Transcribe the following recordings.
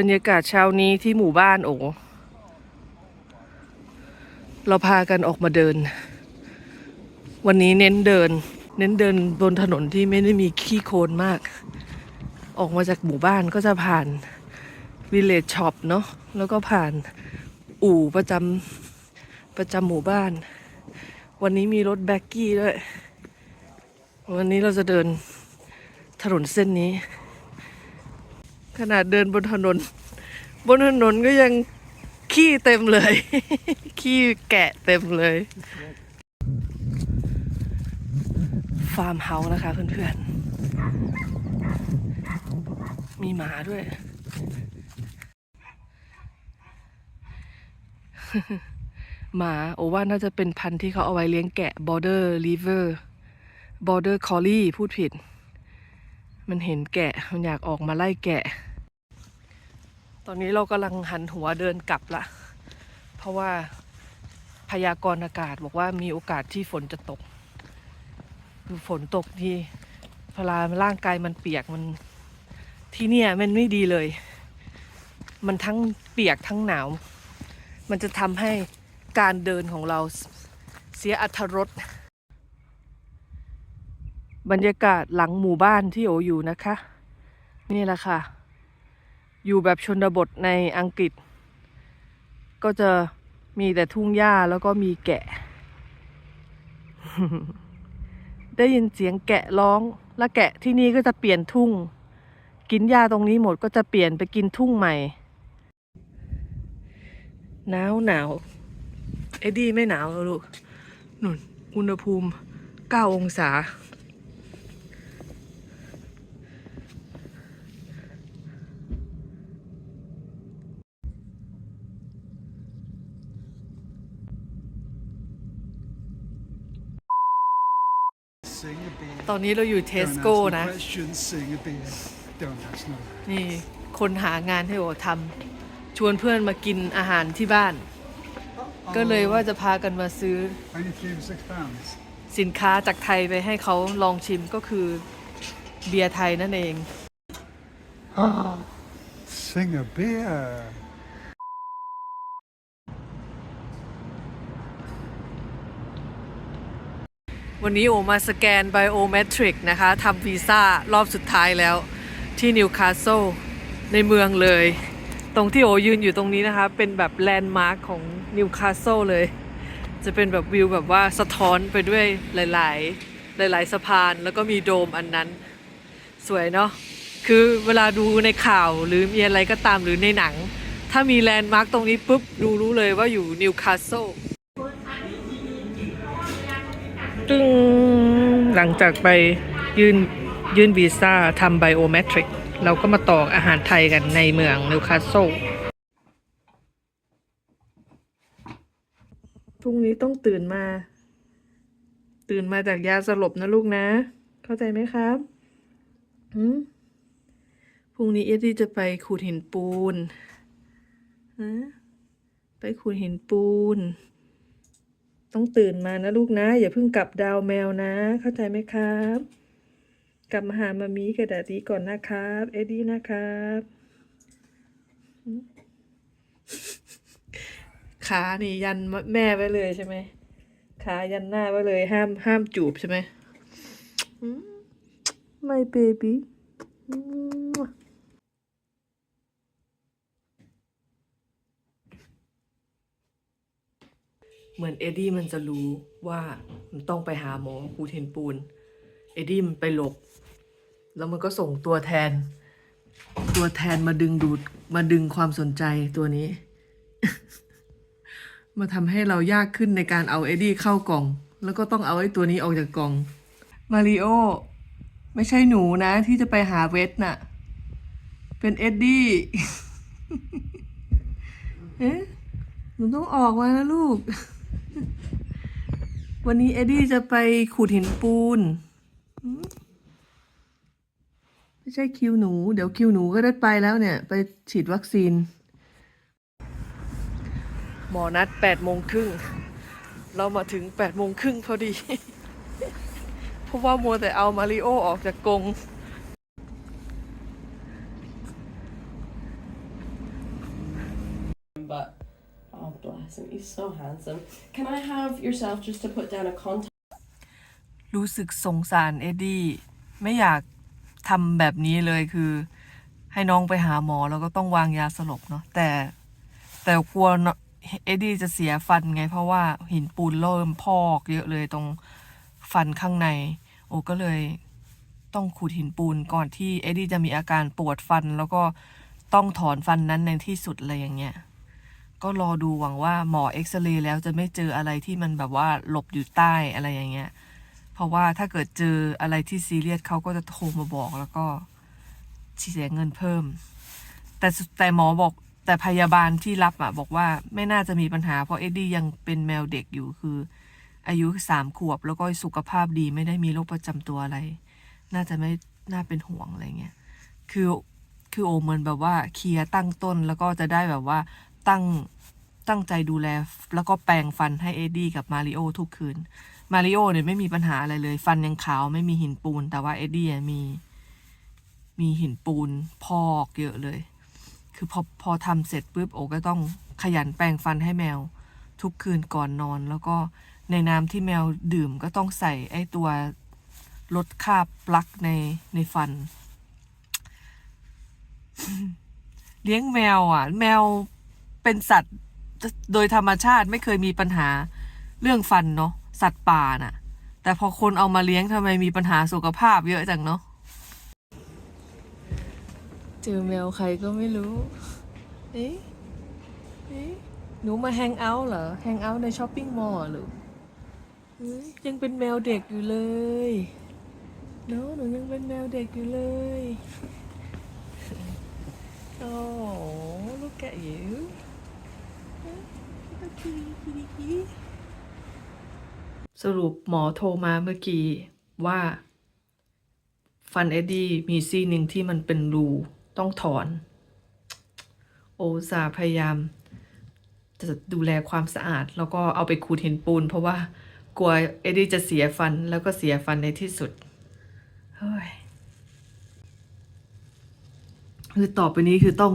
บรรยากาศเช้านี้ที่หมู่บ้านโอเราพากันออกมาเดิน วันนี้เน้นเดิน เน้นเดินบนถนนที่ไม่ได้มีขี้โคลนมาก ออกมาจากหมู่บ้านก็จะผ่านวิลเลจช็อปเนาะแล้วก็ผ่านอู่ประจำประจำหมู่บ้าน วันนี้มีรถแบ็กกี้ด้วย วันนี้เราจะเดินถนนเส้นนี้ ขนาดเดินบนถนน บนถนนก็ยังขี้เต็มเลย ขี้แกะเต็มเลย ฟาร์มเฮาส์นะคะเพื่อนๆ มีหมาด้วย หมาโอว่าน่าจะเป็นพันธุ์ที่เขาเอาไว้เลี้ยงแกะ border river border collie พูดผิด มันเห็นแกะ มันอยากออกมาไล่แกะ ตอนนี้เรากำลังหันหัวเดินกลับละ เพราะว่าพยากรณ์อากาศบอกว่ามีโอกาสที่ฝนจะตก คือฝนตกที่พลาร่างกายมันเปียกมันที่เนี่ยมันไม่ดีเลย มันทั้งเปียกทั้งหนาว มันจะทำให้การเดินของเราเสียอัธรสบรรยากาศหลังหมู่บ้านที่โออยู่นะคะ นี่แหละค่ะ อยู่แบบชนบทในอังกฤษ ก็จะมีแต่ทุ่งหญ้าแล้วก็มีแกะ ได้ยินเสียงแกะร้อง แล้วแกะที่นี่ก็จะเปลี่ยนทุ่ง กินหญ้าตรงนี้หมดก็จะเปลี่ยนไปกินทุ่งใหม่ หนาวหนาวเอ็ดดี้ไม่หนาวแล้วลูกนุ่นอุณหภูมิเก้าองศา Sing a beer. ต อนนี้เราอยู่เทส Don't โก้ ask the นะ Questions, sing a beer. Don't ask no. นี่คนหางานให้โอทำชวนเพื่อนมากินอาหารที่บ้าน ก็เลยว่าจะพากันมาซื้อ Only three or six pounds. สินค้าจากไทยไปให้เขาลองชิมก็คือเบียร์ไทยนั่นเอง Sing a beer. วันนี้โอมาสแกนไบโอเมตริกนะคะทำวีซ่ารอบสุดท้ายแล้วที่นิวคาสเซิลในเมืองเลย ตรงที่โอยืนอยู่ตรงนี้นะคะ เป็นแบบแลนด์มาร์คของนิวคาสเซิลเลย จะเป็นแบบวิวแบบว่าสะท้อนไปด้วยหลาย ๆ หลาย ๆ สะพานแล้วก็มีโดมอันนั้น สวยเนาะคือเวลาดูในข่าวหรือมีอะไรก็ตามหรือในหนัง ถ้ามีแลนด์มาร์คตรงนี้ปุ๊บดูรู้เลยว่าอยู่นิวคาสเซิล ตึงหลังจากไปยื่นยื่นวีซ่าทำไบโอเมตริก เราก็มาต่ออาหารไทยกันในเมืองนิวคาสเซิลพรุ่งนี้ต้องตื่นมา ตื่นมาจากยาสลบนะลูกนะ เข้าใจไหมครับหืมพรุ่งนี้เอ็ดดี้จะไปขูดหินปูนฮะไปขูดหินปูน ต้องตื่นมานะลูกนะ อย่าเพิ่งกลับดาวแมวนะ เข้าใจไหมครับ กลับมาหามามีกับดาดีก่อนนะครับ เอ็ดดี้นะครับขานี่ยันแม่ไว้เลยใช่ไหมขายันหน้าไว้เลย ห้ามห้ามจูบใช่ไหม My baby เเหมือนเอ็ดดี้มันจะรู้ว่ามันต้องไปหาหมอคูเทนปูน เอ็ดดี้มันไปหลบ แล้วมันก็ส่งตัวแทน ตัวแทนมาดึงดูดมาดึงความสนใจตัวนี้ มาทำให้เรายากขึ้นในการเอาเอ็ดดี้เข้ากล่อง แล้วก็ต้องเอาไอ้ตัวนี้ออกจากกล่อง มาริโอไม่ใช่หนูนะ ที่จะไปหาเวทน่ะ เป็นเอ็ดดี้เอ๊ะหนูต้องออกมานะลูก วันนี้เอ็ดดี้จะไปขูดหินปูน ไม่ใช่คิวหนู เดี๋ยวคิวหนูก็ได้ไปแล้วเนี่ย ไปฉีดวัคซีน หมอนัดแปดโมงครึ่ง เรามาถึงแปดโมงครึ่งพอดี เพราะว่ามัวแต่เอามาริโอออกจากกรง but oh bless him, he's so handsome. Can I have yourself just to put down a contact? รู้สึกสงสารเอ็ดดี้ไม่อยากทำแบบนี้เลยคือ ให้น้องไปหาหมอแล้วก็ต้องวางยาสลบเนาะแต่แต่กลัวเนอะเอ็ดดี้จะเสียฟันไง เพราะว่าหินปูนเริ่มพอกเยอะเลยตรงฟันข้างใน โอ้ก็เลยต้องขูดหินปูนก่อนที่เอ็ดดี้จะมีอาการปวดฟันแล้วก็ต้องถอนฟันนั้นในที่สุดอะไรอย่างเงี้ย ก็รอดูหวังว่าหมอเอ็กซเรย์แล้วจะไม่เจออะไรที่มันแบบว่าหลบอยู่ใต้อะไรอย่างเงี้ย เพราะว่าถ้าเกิดเจออะไรที่ซีเรียสเขาก็จะโทรมาบอกแล้วก็เสียเงินเพิ่ม แต่แต่หมอบอกแต่พยาบาลที่รับอะบอกว่าไม่น่าจะมีปัญหาเพราะเอ็ดดี้ยังเป็นแมวเด็กอยู่คือ อายุสามขวบแล้วก็สุขภาพดีไม่ได้มีโรคประจำตัวอะไร น่าจะไม่น่าเป็นห่วงอะไรเงี้ยคือคือโอเหมือนแบบว่าเคลียร์ตั้งต้นแล้วก็จะได้แบบว่าตั้ง ตั้งใจดูแล แล้วก็แปรงฟันให้เอ็ดดี้กับมาริโอทุกคืน มาริโอเนี่ยไม่มีปัญหาอะไรเลย ฟันยังขาวไม่มีหินปูน แต่ว่าเอ็ดดี้มี มีหินปูนพอกเยอะเลย คือพอพอทำเสร็จปุ๊บโอก็ต้องขยันแปรงฟันให้แมว ทุกคืนก่อนนอน แล้วก็ในน้ำที่แมวดื่มก็ต้องใส่ไอ้ตัวลดคาบปลักในในฟัน เลี้ยงแมวอะ แมวเป็นสัตว์ โดยธรรมชาติไม่เคยมีปัญหาเรื่องฟันเนาะสัตว์ป่าน่ะ แต่พอคนเอามาเลี้ยงทำไมมีปัญหาสุขภาพเยอะจังเนาะเจอแมวใครก็ไม่รู้เอ๊ะเอ๊ะหนูมาแฮงเอาท์เหรอแฮงเอาท์ในช้อปปิ้งมอลล์หรือยังเป็นแมวเด็กอยู่เลยเนาะหนูยังเป็นแมวเด็กอยู่เลยโอ้ สรุปหมอโทรมาเมื่อกี้ว่า ฟันเอ็ดดี้มีซี่หนึ่งที่มันเป็นรูต้องถอน โอซาพยายามจะดูแลความสะอาด แล้วก็เอาไปขูดหินปูน เพราะว่ากลัวเอ็ดดี้จะเสียฟันแล้วก็เสียฟันในที่สุด เฮ้ย คือต่อไปนี้คือต้อง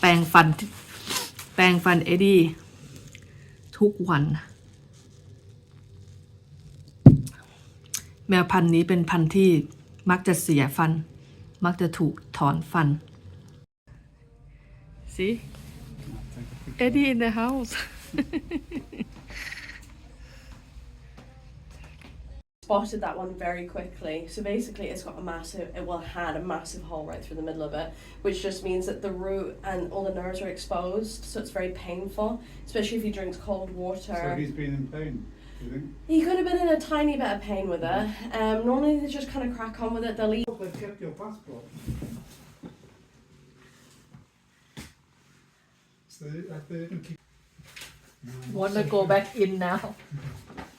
แปรงฟัน แปรงฟันเอ็ดดี้ ทุกวัน แมวพันธุ์นี้เป็นพันธุ์ที่มักจะเสียฟัน มักจะถูกถอนฟัน See Eddie in the house Spotted that one very quickly. So basically, it's got a massive, it well had a massive hole right through the middle of it, which just means that the root and all the nerves are exposed. So it's very painful, especially if he drinks cold water. So he's been in pain, you think? He could have been in a tiny bit of pain with it. Um, normally they just kind of crack on with it. They'll eat. They've kept your passport. So they, they didn't keep. No, wanna go back in now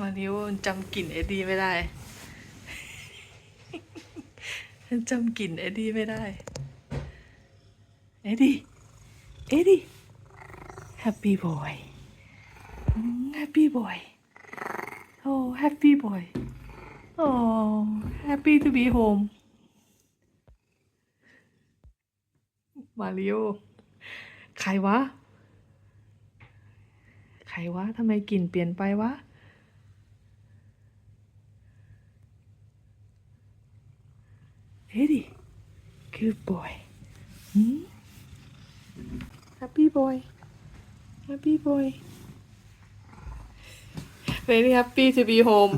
วันนี้ว่ามันจำกลิ่นเอ็ดดี้ไม่ได้มันจำกลิ่นเอ็ดดี้ไม่ได้ เอ็ดดี้ เอ็ดดี้ Happy boy อืม Happy boy Oh happy boy Oh happy to be home มาริโอ ใครวะ ใครวะ ทำไมกลิ่นเปลี่ยนไปวะ good boy. หืม Happy boy. Happy boy. Very happy to be home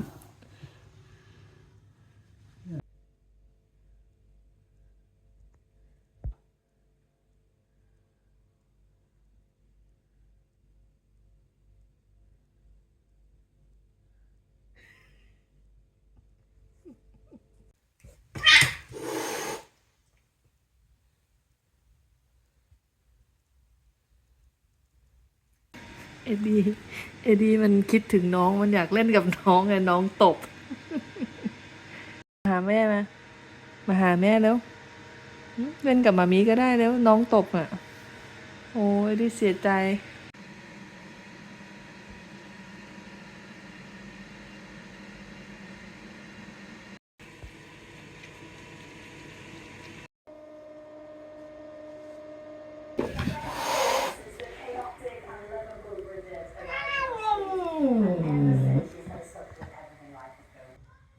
เอ็ดดี้เอ็ดดี้มันคิดถึงน้องมันอยากเล่นกับน้องไงน้องตบ มาหาแม่มามาหาแม่แล้วเล่นกับมามีก็ได้แล้วน้องตบอะ โอ้ยได้เสียใจ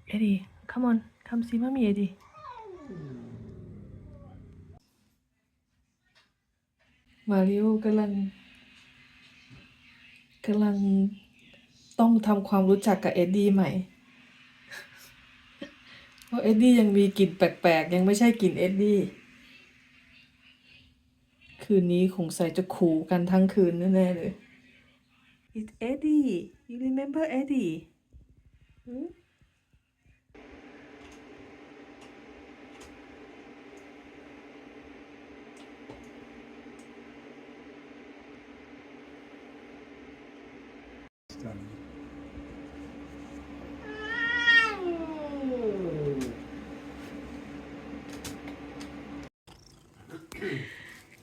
เอ็ดดี้ come on come see mommy เอ็ดดี้มาริโอกำลังกำลังต้องทำความรู้จักกับเอ็ดดี้ใหม่ เพราะเอ็ดดี้ยังมีกลิ่นแปลกๆ ยังไม่ใช่กลิ่นเอ็ดดี้ คืนนี้คงใส่จะขู่กันทั้งคืนแน่ๆเลย It's Eddie you remember Eddie หื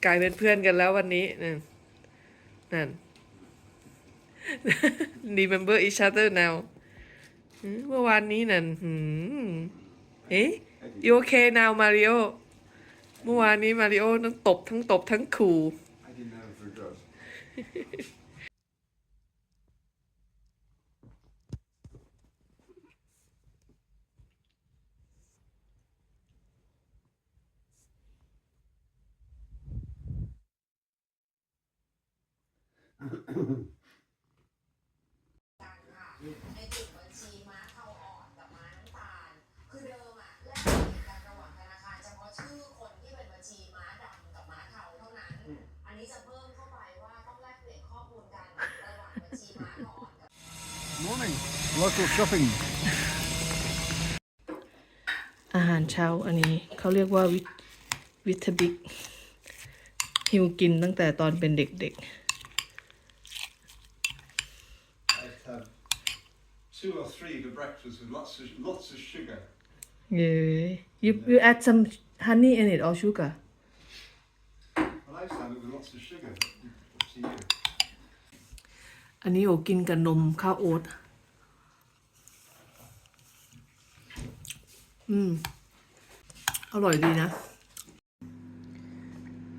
กลายเป็นเพื่อนกันแล้ววันนี้นั่นนั่น remember each other now เมื่อวานนี้นั่นเอ๊ะ you okay now Mario เมื่อวานนี้มาริโอทั้งตบทั้งตบทั้งขู่ Morning. Local shopping. อาหารเช้าอันนี้เขาเรียกว่าวิวิทบิกฮิวกินตั้งแต่ตอนเป็นเด็ก I'd two or three for breakfast with lots of lots of sugar. ๆเย้ you you add some honey in it or sugar Well, I have it with lots of sugar. Up to you. อันนี้โอกินกับนมข้าวโอ๊ต อืม อร่อยดีนะ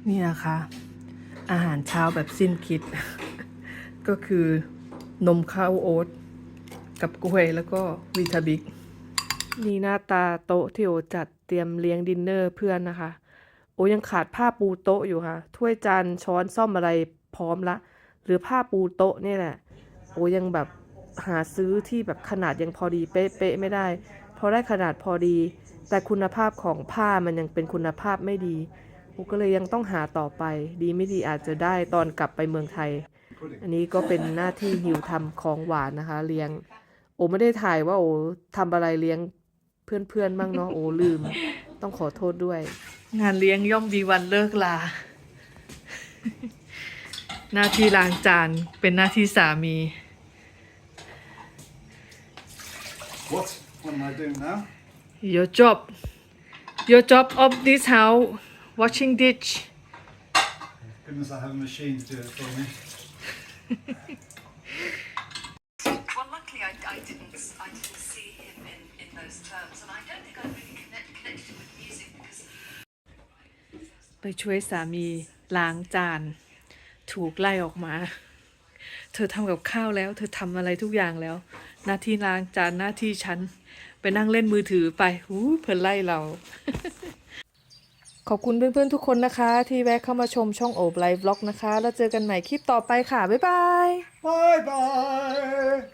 นี่นะคะ อาหารเช้าแบบสิ้นคิด ก็คือนมข้าวโอ๊ต กับกล้วยแล้วก็วีทาบิกนี่หน้าตาโต๊ะที่โอจัดเตรียมเลี้ยงดินเนอร์เพื่อนนะคะ โอยังขาดผ้าปูโต๊ะอยู่ค่ะ ถ้วยจานช้อนซ่อมอะไรพร้อมละ หรือผ้าปูโต๊ะนี่แหละ โอยังแบบหาซื้อที่แบบขนาดยังพอดีเป๊ะๆไม่ได้พอได้ขนาดพอดี แต่คุณภาพของผ้ามันยังเป็นคุณภาพไม่ดีโอก็เลยยังต้องหาต่อไป ดีไม่ดีอาจจะได้ตอนกลับไปเมืองไทย อันนี้ก็เป็นหน้าที่ฮิวทำของหวานนะคะ เลี้ยง โอไม่ได้ถ่ายว่าโอทำอะไรเลี้ยงเพื่อนๆบ้างเนาะโอลืม ต้องขอโทษด้วย งานเลี้ยงย่อมมีวันเลิกลา หน้าที่ล้างจานเป็นหน้าที่สามี What? What am I doing now? your job your job of this house washing dish Goodness, I have a machine to do it for me. ไปช่วยสามีล้างจาน ถูกไล่ออกมา เธอทำกับข้าวแล้ว เธอทำอะไรทุกอย่างแล้ว หน้าที่ล้างจานหน้าที่ฉัน ไปนั่งเล่นมือถือไปหูเพื่อนไล่เรา ขอบคุณเพื่อนๆทุกคนนะคะ ที่แวะเข้ามาชมช่องโอบไลฟ์บล็อกนะคะ แล้วเจอกันใหม่คลิปต่อไปค่ะ บ๊ายบาย Bye bye.